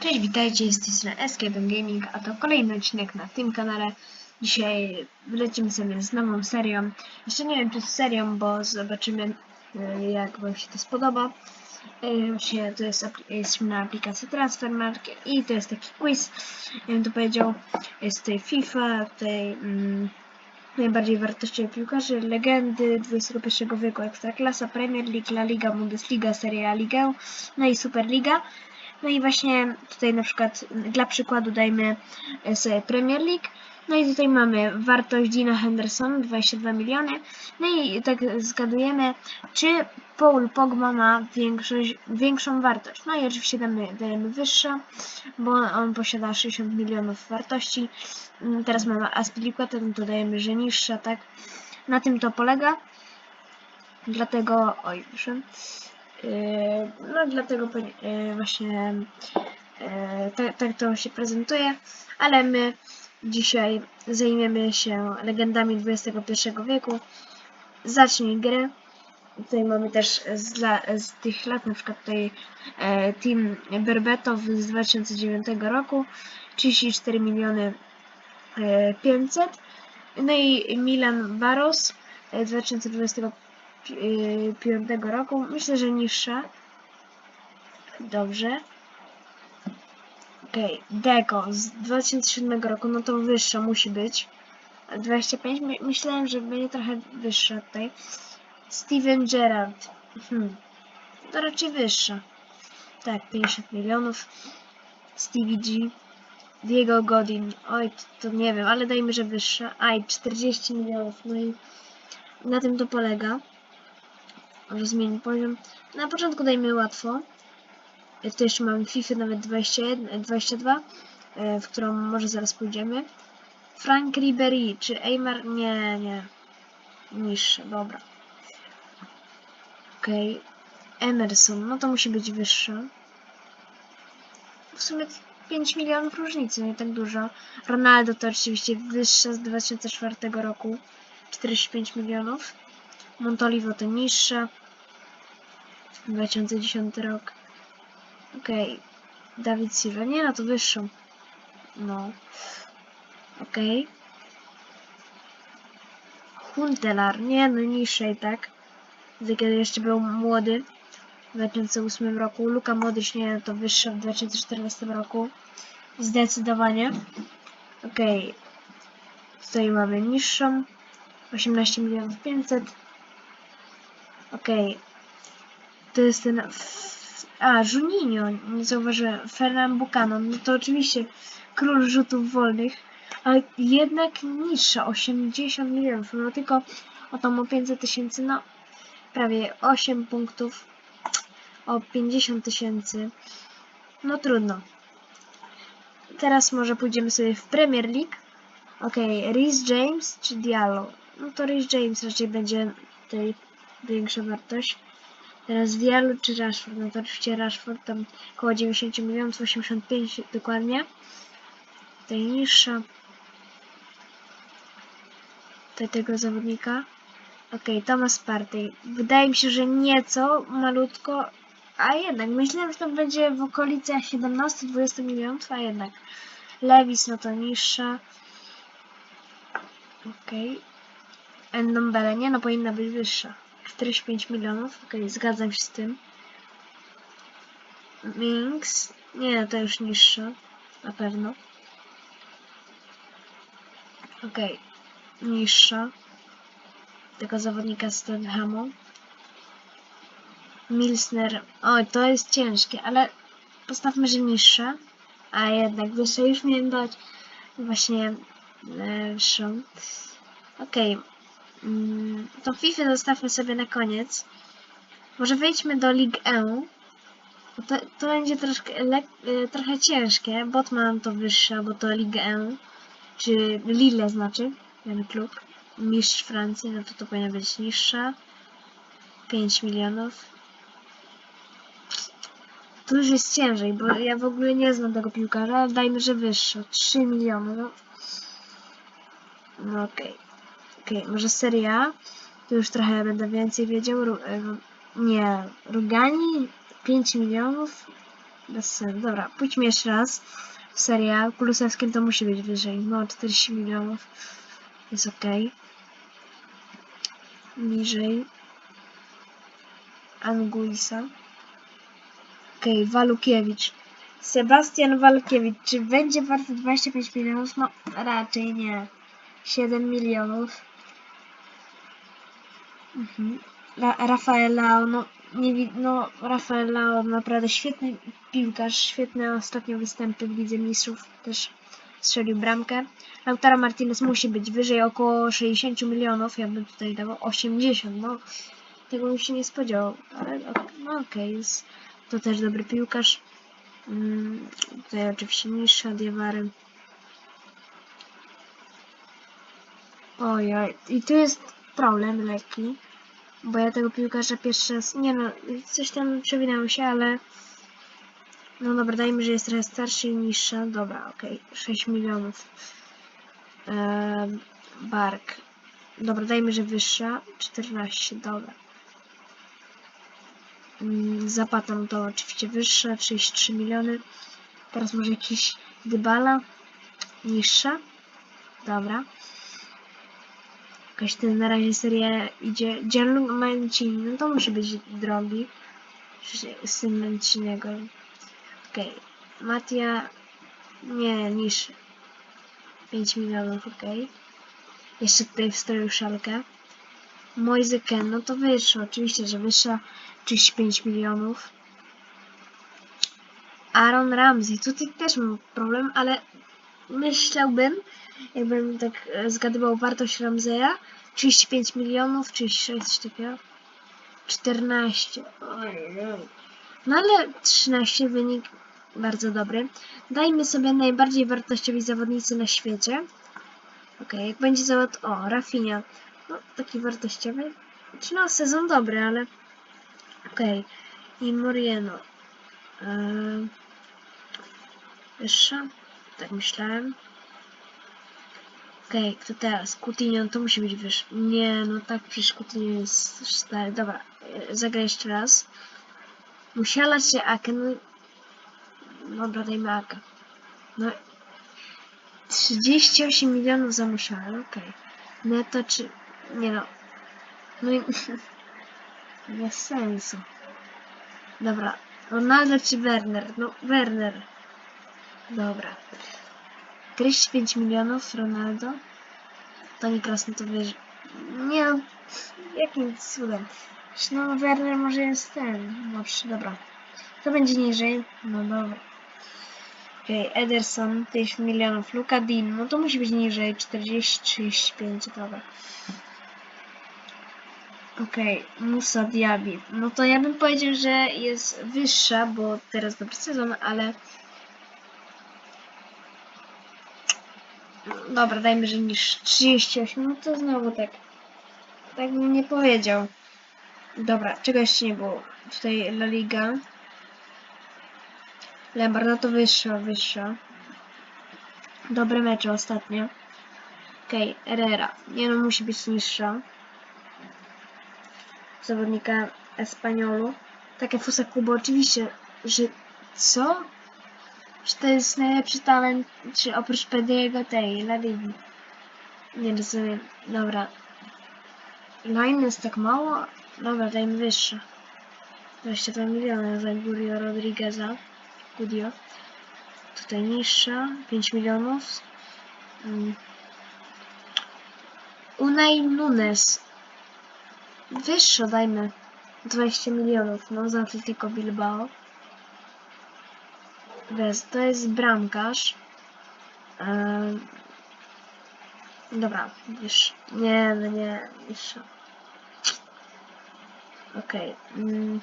Cześć, witajcie, z tej strony Escape Gaming, a to kolejny odcinek na tym kanale. Dzisiaj lecimy sobie z nową serią. Jeszcze nie wiem czy z serią, bo zobaczymy e, jak wam się to spodoba. E, Właśnie to jest, jesteśmy na aplikacji Transfermarkt i to jest taki quiz. Ja bym to powiedział, jest tutaj FIFA, tutaj mm, najbardziej wartościowe piłkarze, legendy XXI wieku, Ekstraklasa, Premier League, La Liga, Bundesliga, Serie A, Ligę, no i Superliga. No i właśnie tutaj na przykład dla przykładu dajmy e, sobie Premier League. No i tutaj mamy wartość Dina Henderson 22 miliony. No i tak zgadujemy, czy Paul Pogba ma większą wartość. No i oczywiście damy, dajemy wyższa, bo on posiada 60 milionów wartości. Mm, Teraz mamy Aspilicueta, no to dajemy, że niższa, tak? Na tym to polega. Dlatego, oj, proszę. Yy, no dlatego yy, właśnie yy, tak, tak, to się prezentuje, ale my dzisiaj zajmiemy się legendami XXI wieku. Zacznij grę. Tutaj mamy też z, dla, z tych lat, na przykład tutaj e, Team Berbetow z 2009 roku, 34 miliony e, 500. No i Milan Baros e, 2021 5 y, roku. Myślę, że niższa. Dobrze. Okej, okay. Deko z 2007 roku, no to wyższa musi być. 25, my, myślałem, że będzie trochę wyższa tutaj. Steven Gerrard. Hmm. To raczej wyższa. Tak, 50 milionów. Stevie G. Diego Godin. Oj, to, to nie wiem, ale dajmy, że wyższa. Aj, 40 milionów. No i na tym to polega. Może zmienić poziom. Na początku dajmy łatwo. E, Tu jeszcze mamy FIFA nawet 21, 22, e, w którą może zaraz pójdziemy. Frank Ribery, czy Aymar? Nie, nie. Niższe, dobra. Okej. Emerson, no to musi być wyższa. W sumie 5 milionów różnicy, nie tak dużo. Ronaldo to oczywiście wyższa z 2004 roku. 45 milionów. Montolivo to niższa. 2010 rok. Okej. Dawid Silva. Nie no, to wyższą. No. Okej. Huntelar. Nie no, niższej, tak? Wtedy, kiedy jeszcze był młody. W 2008 roku. Luka Modric, nie no, to wyższa w 2014 roku. Zdecydowanie. Okej. Tutaj mamy niższą. 18 milionów 500. Okej. To jest ten... A, Juninho. Nie zauważyłem. Fernand Buchanan. No to oczywiście król rzutów wolnych. Ale jednak niższa. 80 milionów. No tylko o tam o 500 tysięcy. No prawie 8 punktów. O 50 tysięcy. No trudno. Teraz może pójdziemy sobie w Premier League. Okej, okay, Rhys James czy Diallo? No to Rhys James raczej będzie tutaj większa wartość. Teraz Diallo czy Rashford? No to oczywiście Rashford tam około 90 milionów, 85 dokładnie. Tutaj niższa. Tutaj tego zawodnika. Okej, Thomas Partey. Wydaje mi się, że nieco, malutko, a jednak myślałem, że to będzie w okolicach 17-20 milionów, a jednak Lewis, no to niższa. Okay. Endombele, nie no, powinna być wyższa. 45 milionów, okej, zgadzam się z tym. Minks, nie, to już niższa, na pewno. Okej, niższa. Tego zawodnika z Tottenhamu. Milsner, oj, to jest ciężkie, ale postawmy, że niższa. A jednak wyższa już miałem dać właśnie e, wyższą. Okej. Mm, to FIFA zostawmy sobie na koniec. Może wejdźmy do Ligue 1. To, to będzie troszkę, lek, e, trochę ciężkie. Botman to wyższa, bo to Ligue 1. Czy Lille znaczy, ten klub. Mistrz Francji, no to to powinna być niższa. 5 milionów. Tu już jest ciężej, bo ja w ogóle nie znam tego piłkarza, ale dajmy, że wyższa. 3 miliony. No, no okej. Okay. Okej, okay, może Serie A? Tu już trochę będę więcej wiedział. Ru e, nie, Rugani 5 milionów. bez sensu. Dobra, pójdźmy jeszcze raz. Seria Kulusewskim to musi być wyżej. No, 40 milionów. Jest ok. Niżej. Anguisa. Okej, Walukiewicz. Sebastian Walukiewicz. Czy będzie warty 25 milionów? No, raczej nie. 7 milionów. Mhm. Ra Rafael no, nie, no, Rafael naprawdę świetny piłkarz, świetne ostatnio występy w Lidze Mistrzów, też strzelił bramkę. Lautaro Martinez musi być wyżej około 60 milionów, ja bym tutaj dawał 80, no, tego bym się nie spodziewał, ale no okej, jest to też dobry piłkarz. Mm, tutaj oczywiście niższa Diawary. Ojoj, i tu jest problem lekki, bo ja tego piłkarza pierwszy raz, nie no, coś tam przewinęło się, ale no dobra, dajmy, że jest trochę starszy niższa, dobra, okej, 6 milionów. Eee, bark, dobra, dajmy, że wyższa, 14, dobra. Mm, Zapata, no to oczywiście wyższa, 33 miliony. Teraz może jakiś Dybala, niższa, dobra. Jakaś ten na razie seria idzie. Gianluca Mancini, no to musi być drogi. Syn Manciniego. Okej. Mattia. Nie, niższy. 5 milionów, okej. Jeszcze tutaj w stroju szalkę. Moise Ken, no to wyższa, oczywiście, że wyższa. 35 milionów. Aaron Ramsey, tutaj też mam problem, ale myślałbym, jakbym tak e, zgadywał wartość Ramseya, 35 milionów, 36, coś takiego. 14. Ojej. No ale 13 wynik bardzo dobry. Dajmy sobie najbardziej wartościowi zawodnicy na świecie. Ok, jak będzie zawod... O, Rafinha. No, taki wartościowy. Czy no, sezon dobry, ale... Okej. I Morieno. Eee... Wyższa? Tak myślałem. Okej, kto teraz? Coutinho, to musi być wyższy. Nie, no tak, przecież Coutinho jest stary. Dobra, e, zagraj jeszcze raz. Musiała czy Ake, no... Dobra, dajmy Ake. No... 38 milionów za Musiala, okej. Neto czy... Nie no. No i... Bez sensu. Dobra. Ronaldo czy Werner? No, Werner. Dobra. 45 milionów Ronaldo. Toni Kroos, no to wiesz... Nie no, jakim cudem. No, Werner może jest ten, młodszy, dobra. To będzie niżej, no dobra. Okej, okay, Ederson, 50 milionów. Luka Dean, no to musi być niżej, 40-35, dobra. Okej, okay, Musa Diaby. No to ja bym powiedział, że jest wyższa, bo teraz dobry sezon, ale... Dobra, dajmy, że niż 38, no to znowu tak. Tak bym nie powiedział. Dobra, czego jeszcze nie było? Tutaj La Liga. Lembard, no to wyższa, wyższa. Dobre mecze ostatnio. Okej, okay, Herrera. Nie no, musi być niższa. Zawodnika Espaniolu. Takie Fusa Kubo, oczywiście, że... Co? Czy to jest najlepszy talent, czy oprócz Pediego tej La Ligi? Nie rozumiem. Dobra. Line jest tak mało? Dobra, dajmy wyższe. 22 miliony za Gurio Rodrigueza. Gudio. Tutaj niższa. 5 milionów. Um. Unai Nunes. Wyższa dajmy. 20 milionów. No za tylko Bilbao. Bez, to jest bramkarz. Eee, dobra, wiesz, nie, no nie, jeszcze. Okej. Okay. Mm.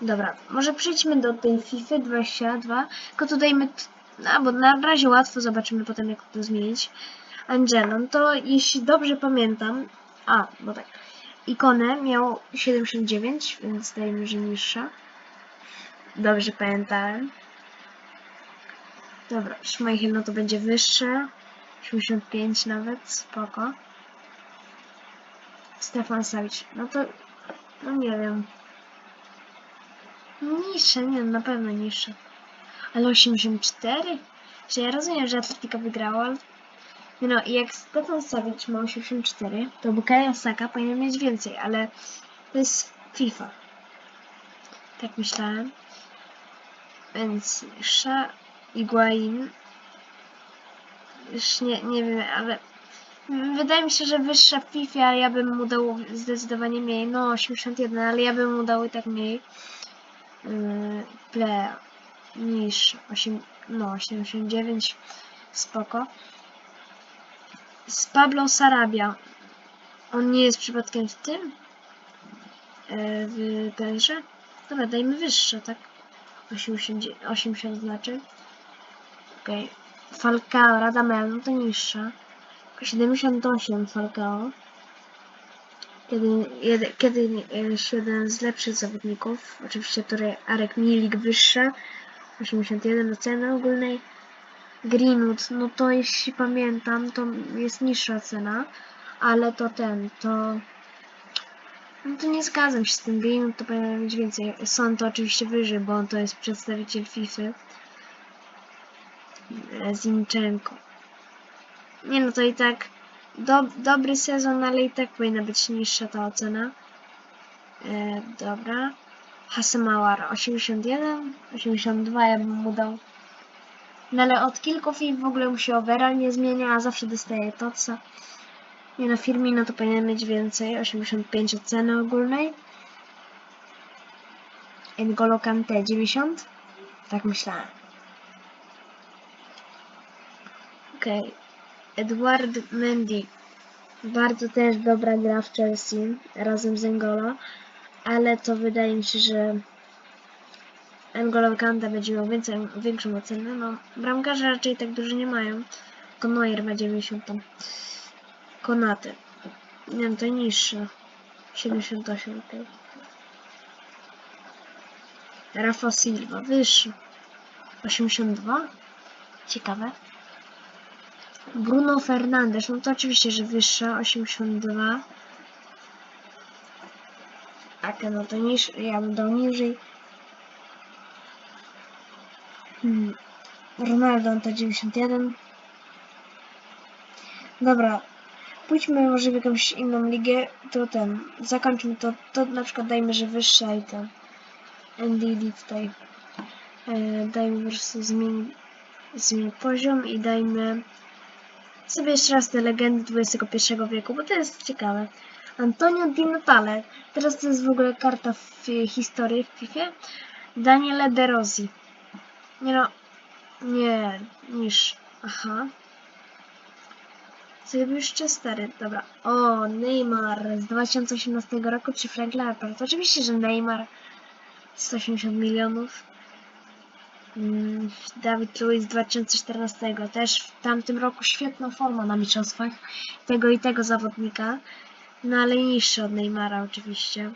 Dobra, może przejdźmy do tej FIFA 22, tylko tu dajmy, no bo na razie łatwo, zobaczymy potem jak to zmienić. Angelon, to jeśli dobrze pamiętam, a, bo tak, ikonę miał 79, więc dajmy, że niższa. Dobrze pamiętałem. Dobra, Schmeichel no to będzie wyższe. 85 nawet, spoko. Stefan Savic, no to, no nie wiem. Niższe, nie, na pewno niższe. Ale 84? Czy ja rozumiem, że Atletica wygrała, ale... No, jak Stefan Savic ma 84, to Bukayo Saka powinien mieć więcej, ale to jest FIFA. Tak myślałem. Więc Sza Iguain już nie, nie wiem, ale wydaje mi się, że wyższa FIFA, ja bym mu dał zdecydowanie mniej. No 81, ale ja bym mu dał i tak mniej. Playa niż 8, no 89 spoko. Z Pablo Sarabia. On nie jest przypadkiem w tym? Yy, w PSG? Dobra, dajmy wyższe, tak? 80, 80 znaczy. Okej. Okay. Falcao, Radamel, no to niższa. 78 Falcao. Kiedy, jed, kiedy jeden z lepszych zawodników, oczywiście który Arek Milik wyższa, 81 oceny ogólnej. Greenwood, no to jeśli pamiętam, to jest niższa cena, ale to ten, to no to nie zgadzam się z tym Greenwood, to powinien mieć więcej. Son to oczywiście wyżej, bo on to jest przedstawiciel FIFA. Zinchenko. Nie no, to i tak do, dobry sezon, ale i tak powinna być niższa ta ocena. E, dobra. Hasemawar 81, 82 ja bym mu dał. No ale od kilku film w ogóle mu się overall nie zmienia, a zawsze dostaje to co. Nie na Firmino to powinien mieć więcej, 85 oceny ogólnej. N'Golo Kante 90. Tak myślałem. Okay. Edward Mendy. Bardzo też dobra gra w Chelsea razem z N'Golo. Ale to wydaje mi się, że N'Golo Kante będzie miał więcej, większą ocenę. No, bramkarze raczej tak dużo nie mają. Tylko Neuer ma 90 tam. Konaty. Nie wiem, to niższe. 78 okej. Rafa Silva, wyższy. 82? Ciekawe. Bruno Fernandes, no to oczywiście, że wyższa, 82. Ake, no to niż, ja bym dał niżej. Hmm. Ronaldo to 91. Dobra, pójdźmy może w jakąś inną ligę, to ten, zakończmy to, to na przykład dajmy, że wyższa i ten NDD tutaj e, dajmy po prostu zmień, zmień poziom i dajmy sobie jeszcze raz te legendy XXI wieku, bo to jest ciekawe. Antonio Di Natale, teraz to jest w ogóle karta w historii w FIFA. Daniele De Rossi. Nie no, nie, niż, aha. Był jeszcze stary, dobra. O, Neymar z 2018 roku czy Frank Lampard. Oczywiście, że Neymar 180 milionów. Mm, Dawid Luiz 2014 też w tamtym roku świetna forma na mistrzostwach tego i tego zawodnika. No ale niższy od Neymara oczywiście.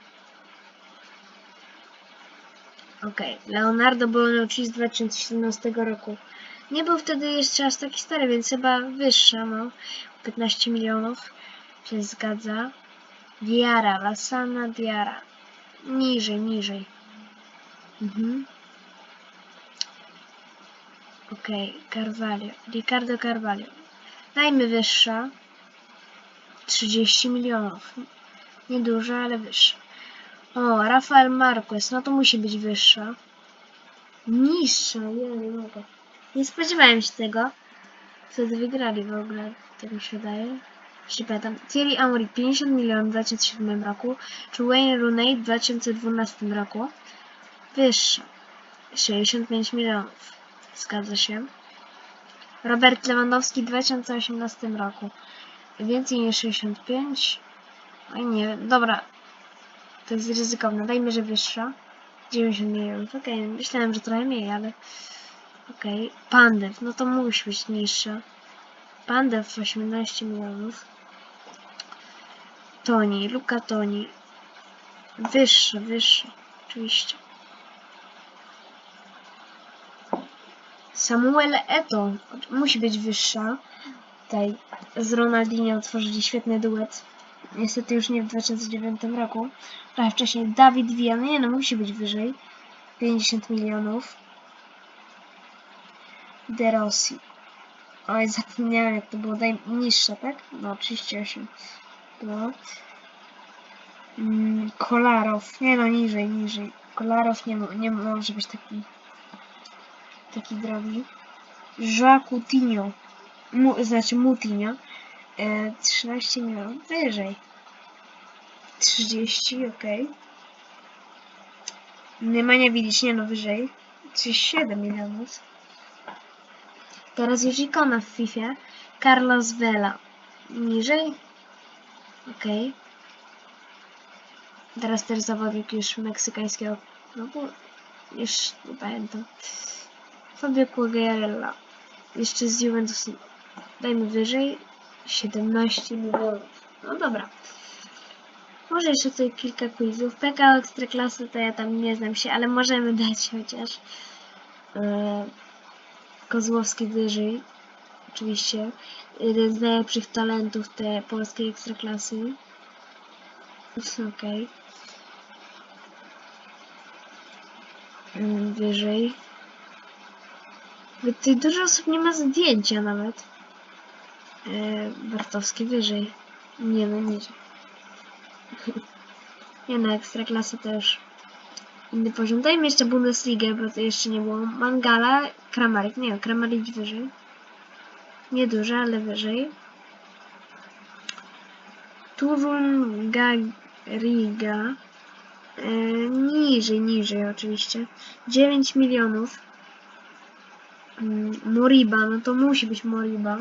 Okay. Leonardo Bonucci z 2017 roku. Nie był wtedy jeszcze aż taki stary, więc chyba wyższa, no. 15 milionów się zgadza. Diara, Lasana Diara. Niżej, niżej. Mhm. Okej, okay. Carvalho. Ricardo Carvalho. Dajmy wyższa. 30 milionów. Niedużo, ale wyższa. O, Rafael Marquez. No to musi być wyższa. Niższa, nie, nie mogę. Nie spodziewałem się tego. Wtedy wygrali w ogóle, tak mi się wydaje. Jeśli pamiętam. Thierry Henry 50 milionów w 2007 roku, czy Wayne Rooney w 2012 roku. Wyższa. 65 milionów. Zgadza się. Robert Lewandowski w 2018 roku. Więcej niż 65. Oj nie, dobra. To jest ryzykowne. Dajmy, że wyższa. 90 milionów. Okej, okay. myślałem, że trochę mniej, ale... Okej. Okay. Pandew. No to musi być niższa. Pandew 18 milionów. Toni. Luka Toni. Wyższa, wyższa. Oczywiście. Samuel Eto musi być wyższa. Tutaj z Ronaldinho tworzyli świetny duet. Niestety już nie w 2009 roku. Trochę wcześniej Dawid Villa. Nie no, musi być wyżej. 50 milionów. De Rossi. Oj, zapomniałem jak to było daj niższe, tak? No, 38. No. Mm, Kolarow. Nie no, niżej, niżej. Kolarow nie, nie może być taki taki drogi. Joao Coutinho. Mu, znaczy Moutinho. E, 13 milionów wyżej. 30, ok. Nemanja widzieć, nie no, wyżej. 37 milionów. Teraz już ikona w FIFA. Carlos Vela. Niżej. Ok. Teraz też zawodnik już meksykańskiego klubu. Już nie pamiętam. Fabio Quagliarella. Jeszcze z Juventus. Dajmy wyżej. 17 milionów. No dobra. Może jeszcze tutaj kilka quizów. PK Ekstraklasy to ja tam nie znam się, ale możemy dać chociaż. E, Kozłowski wyżej. Oczywiście. Jeden z najlepszych talentów tej polskiej ekstraklasy. Okej. Mm, Wyżej. Tutaj dużo osób nie ma zdjęcia nawet. E, Bartowski wyżej. Nie no, niżej. Nie no, Ekstraklasa też inny poziom. Dajmy jeszcze Bundesligę, bo to jeszcze nie było. Mangala, Kramarik. Nie, Kramarik wyżej. Nieduże, ale wyżej. Turun Gariga. E, niżej, niżej oczywiście. 9 milionów. Mm, Moriba, no to musi być Moriba.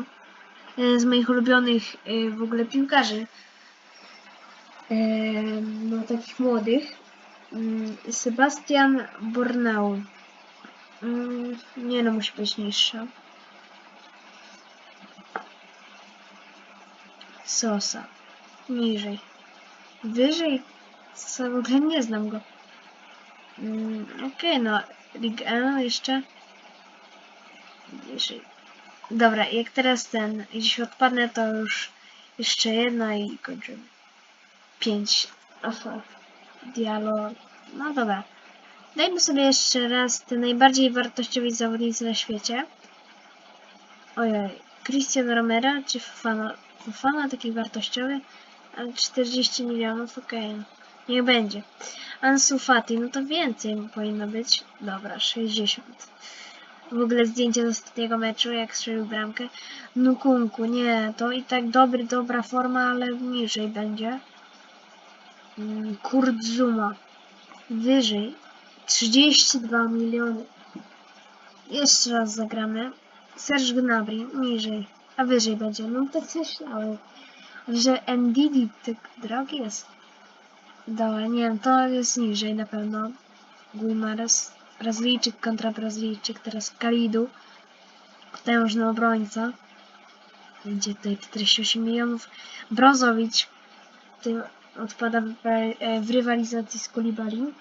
Jeden z moich ulubionych e, w ogóle piłkarzy. E, no takich młodych. Mm, Sebastian Bornau. Mm, Nie no, musi być niższa. Sosa. Niżej. Wyżej? Co w ogóle nie znam go. Mm, Okej, no. Ligue 1 jeszcze. Wyżej. Dobra, jak teraz ten, jeśli odpadnę, to już jeszcze jedna i kończymy. Pięć. Aha. Dialog. No dobra. Dajmy sobie jeszcze raz te najbardziej wartościowi zawodnicy na świecie. Ojej. Cristiano Romero czy Fofana? Fofana taki wartościowy? Ale 40 milionów, okej. Niech będzie. Ansu Fati, no to więcej powinno być. Dobra, 60. W ogóle zdjęcie z ostatniego meczu, jak strzelił bramkę. Nukunku, nie, to i tak dobry, dobra forma, ale niżej będzie. Mm, Kurt Zuma, wyżej. 32 miliony. Jeszcze raz zagramy. Serge Gnabry, niżej. A wyżej będzie. No tak myślałem. Że NDD tak drogi jest. Dobra, nie wiem, to jest niżej na pewno. Guimares, Brazylijczyk kontra Brazylijczyk, teraz Kalidu, potężny obrońca. Będzie tutaj 48 milionów. Brozowicz, tym odpada w, e, w rywalizacji z Kolibali.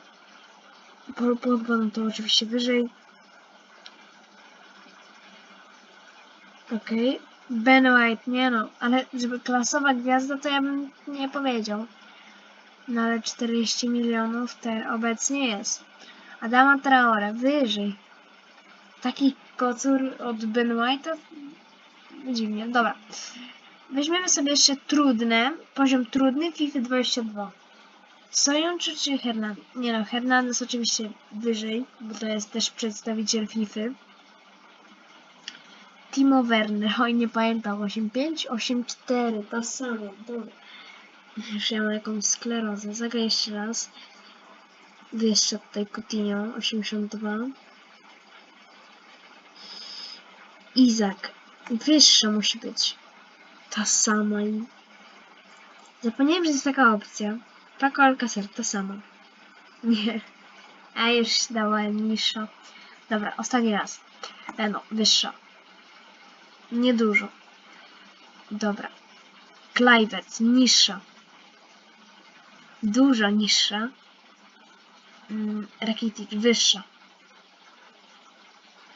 Paul Pogba, no to oczywiście wyżej. Okej. Ben White, nie no, ale żeby klasowa gwiazda, to ja bym nie powiedział. No ale 40 milionów te obecnie jest. Adama Traore, wyżej. Taki kocur od Ben White'a? Dziwnie, dobra. Weźmiemy sobie jeszcze trudne, poziom trudny FIFA 22. Sojunczu czy Hernandez? Nie no, Hernandez oczywiście wyżej, bo to jest też przedstawiciel FIFA. Timo Werner, oj nie pamiętam, 8-5, 8-4, to samo, dobra. Już ja mam jakąś sklerozę. Zagraj jeszcze raz. Jeszcze tutaj Coutinho, 82. Izak. Wyższa musi być. Ta sama i... Zapomniałem, że jest taka opcja. Paco Alcacer, to samo. Nie. A już dałem niższa. Dobra, ostatni raz. E no, wyższa. Niedużo. Dobra. Kluivert, niższa. Dużo niższa. Mm, Rakitic, wyższa.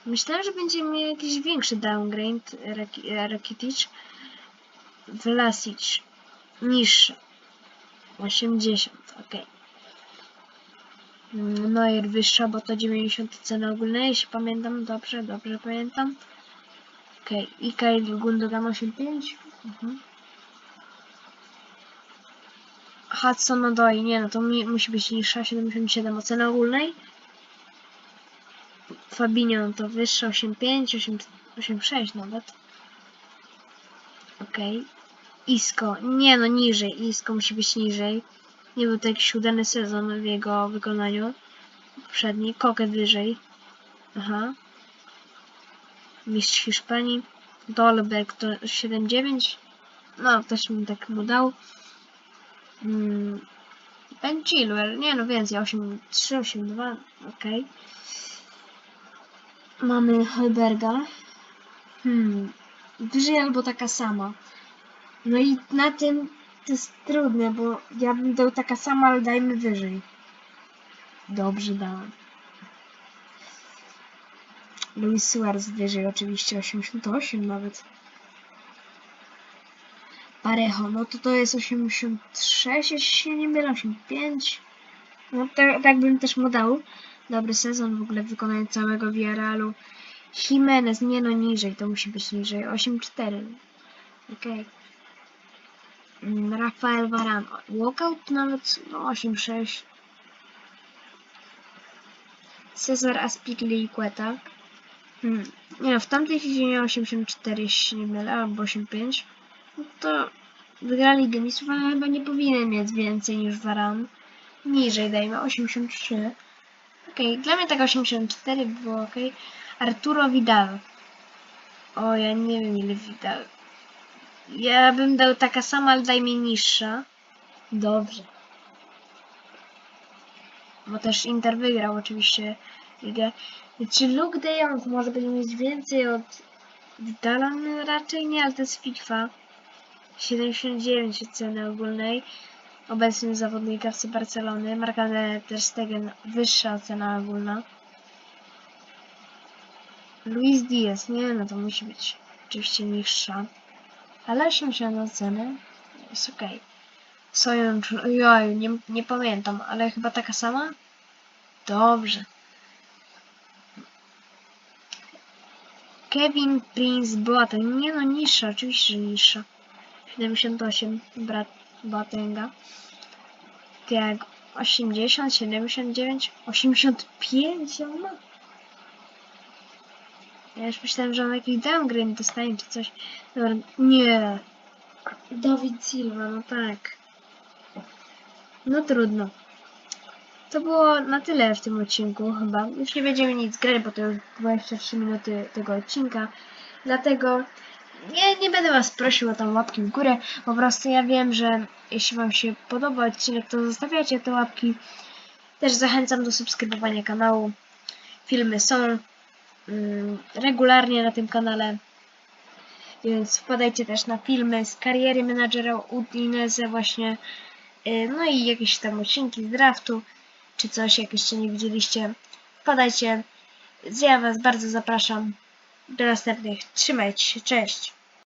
Myślałem, że będzie miał jakiś większy downgrade e, Rakitic. Vlasic, niższa. 80, ok. Neuer wyższa, bo to 90 ceny ogólne, jeśli pamiętam dobrze, dobrze pamiętam. Okej, okay. Ikael Gundogan 8.5. Mhm. Hudson Odoi, nie no, to mi, musi być niższa, 77 oceny ogólnej. Fabinho to wyższa, 8.5, 8 8.6 nawet. Okej. Okay. Isko, nie no, niżej, Isko musi być niżej. Nie był to jakiś udany sezon w jego wykonaniu. Poprzedni, Kokę wyżej. Aha. Mistrz Hiszpanii. Dolberg to 7,9. No, też bym tak mu dał. Mm. Ben Chilwell, nie no więcej, 8,3, 8,2, okej. Mamy Holberga. Hmm. Wyżej albo taka sama. No i na tym to jest trudne, bo ja bym dał taka sama, ale dajmy wyżej. Dobrze dałem. Luis Suarez wyżej oczywiście, 88 nawet. Parejo, no to to jest 86, jeśli się nie mylę, 85. No to, tak bym też mu dał. Dobry sezon w ogóle wykonania całego Villarrealu. Jimenez, nie no niżej, to musi być niżej, 8,4. Okej. Okay. Rafael Varan. Walkout nawet no, 8-6. Cezar Aspilicueta. Hmm. Nie no, w tamtej chwili miał 84, jeśli nie mylę, albo 85. No to wygrali Genisów, ale chyba nie powinien mieć więcej niż Varan. Niżej dajmy, 83. Okej, okay. dla mnie tak 84 by było ok. Arturo Vidal. O, ja nie wiem ile Vidal. Ja bym dał taka sama, ale daj mi niższa. Dobrze. Bo też Inter wygrał oczywiście ligę. Czy Luke de Jong może będzie mieć więcej od Vidala? No, raczej nie, ale to jest FIFA. 79 ceny ogólnej. Obecny zawodnik FC Barcelony. Markane Ter Stegen wyższa ocena ogólna. Luis Diaz, nie no to musi być oczywiście niższa. Ale 80 oceny jest ok. Sojusz, joj, nie, nie pamiętam, ale chyba taka sama? Dobrze. Kevin Prince Boateng, nie no niższa, oczywiście, że niższa. 78, brat Boatenga. Jak 80, 79, 85 on ma. Ja już myślałem, że on jakiś downgrade dostanie czy coś. Dobra, nie. Dawid Silva, no tak. No trudno. To było na tyle w tym odcinku chyba. Już nie będziemy nic grać, bo to już 23 minuty tego odcinka. Dlatego nie, nie będę was prosił o tam łapki w górę. Po prostu ja wiem, że jeśli wam się podoba odcinek, to zostawiacie te łapki. Też zachęcam do subskrybowania kanału. Filmy są regularnie na tym kanale. Więc wpadajcie też na filmy z kariery menadżera Udinese właśnie. Y, no i jakieś tam odcinki z draftu, czy coś, jak jeszcze nie widzieliście. Wpadajcie. Ja Was bardzo zapraszam. Do następnych. Trzymajcie się. Cześć.